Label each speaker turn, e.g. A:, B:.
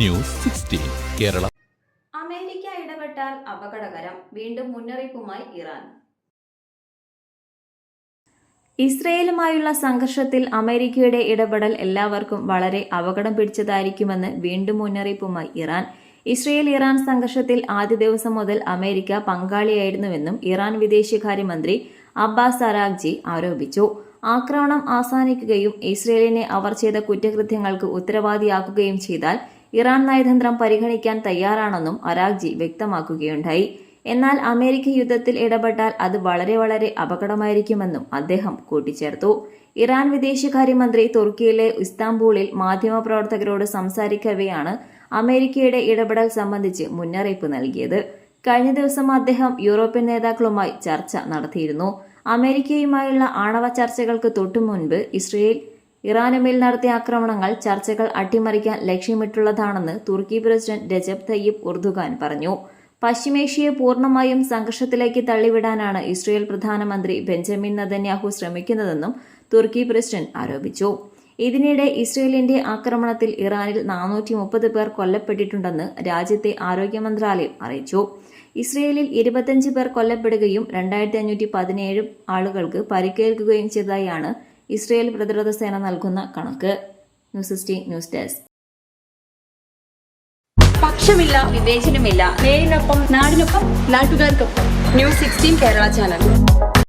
A: News sixteen Kerala.
B: America ഇടപെട്ടാൽ അപകടകരം. വീണ്ടും മുന്നറിയിപ്പുമായി ഇറാൻ. ഇസ്രയേലുമായുള്ള സംഘർഷത്തിൽ അമേരിക്കയുടെ ഇടപെടൽ എല്ലാവർക്കും വളരെ അപകടം പിടിച്ചതായിരിക്കുമെന്ന് വീണ്ടും മുന്നറിയിപ്പുമായി ഇറാൻ. ഇസ്രയേൽ ഇറാൻ സംഘർഷത്തിൽ ആദ്യ ദിവസം മുതൽ അമേരിക്ക പങ്കാളിയായിരുന്നുവെന്നും ഇറാൻ വിദേശകാര്യമന്ത്രി അബ്ബാസ് അറാഖ്ജി ആരോപിച്ചു. ആക്രമണം അവസാനിക്കുകയും ഇസ്രയേലിനെ അവർ ചെയ്ത കുറ്റകൃത്യങ്ങൾക്ക് ഉത്തരവാദിയാക്കുകയും ചെയ്താൽ ഇറാൻ നയതന്ത്രം പരിഗണിക്കാൻ തയ്യാറാണെന്നും അരാഗ്ജി വ്യക്തമാക്കുകയുണ്ടായി. എന്നാൽ അമേരിക്ക യുദ്ധത്തിൽ ഇടപെട്ടാൽ അത് വളരെ വളരെ അപകടമായിരിക്കുമെന്നും അദ്ദേഹം കൂട്ടിച്ചേർത്തു. ഇറാൻ വിദേശകാര്യമന്ത്രി തുർക്കിയിലെ ഇസ്താംബൂളിൽ മാധ്യമപ്രവർത്തകരോട് സംസാരിക്കവെയാണ് അമേരിക്കയുടെ ഇടപെടൽ സംബന്ധിച്ച് മുന്നറിയിപ്പ് നൽകിയത്. കഴിഞ്ഞ ദിവസം അദ്ദേഹം യൂറോപ്യൻ നേതാക്കളുമായി ചർച്ച നടത്തിയിരുന്നു. അമേരിക്കയുമായുള്ള ആണവ ചർച്ചകൾക്ക് തൊട്ടുമുൻപ് ഇസ്രയേൽ ഇറാനുമേൽ നടത്തിയ ആക്രമണങ്ങൾ ചർച്ചകൾ അട്ടിമറിക്കാൻ ലക്ഷ്യമിട്ടുള്ളതാണെന്ന് തുർക്കി പ്രസിഡന്റ് രജബ് തയ്യിബ് ഉർദുഖാൻ പറഞ്ഞു. പശ്ചിമേഷ്യയെ പൂർണമായും സംഘർഷത്തിലേക്ക് തള്ളിവിടാനാണ് ഇസ്രയേൽ പ്രധാനമന്ത്രി ബെഞ്ചമിൻ നദന്യാഹു ശ്രമിക്കുന്നതെന്നും തുർക്കി പ്രസിഡന്റ് ആരോപിച്ചു. ഇതിനിടെ ഇസ്രയേലിന്റെ ആക്രമണത്തിൽ ഇറാനിൽ നാനൂറ്റി മുപ്പത് പേർ കൊല്ലപ്പെട്ടിട്ടുണ്ടെന്ന് രാജ്യത്തെ ആരോഗ്യ മന്ത്രാലയം അറിയിച്ചു. ഇസ്രയേലിൽ ഇരുപത്തിയഞ്ച് പേർ കൊല്ലപ്പെടുകയും രണ്ടായിരത്തി അഞ്ഞൂറ്റി പതിനേഴ് ആളുകൾക്ക് പരിക്കേൽക്കുകയും ചെയ്തതായാണ് ഇസ്രയേൽ പ്രതിരോധ സേന നൽകുന്ന കണക്ക്. News sixteen news desk.
C: പക്ഷമില്ല വിവേചനമില്ല. നേരിനൊപ്പം നാടിനൊപ്പം നാട്ടുകാർക്കൊപ്പം. News sixteen Kerala channel.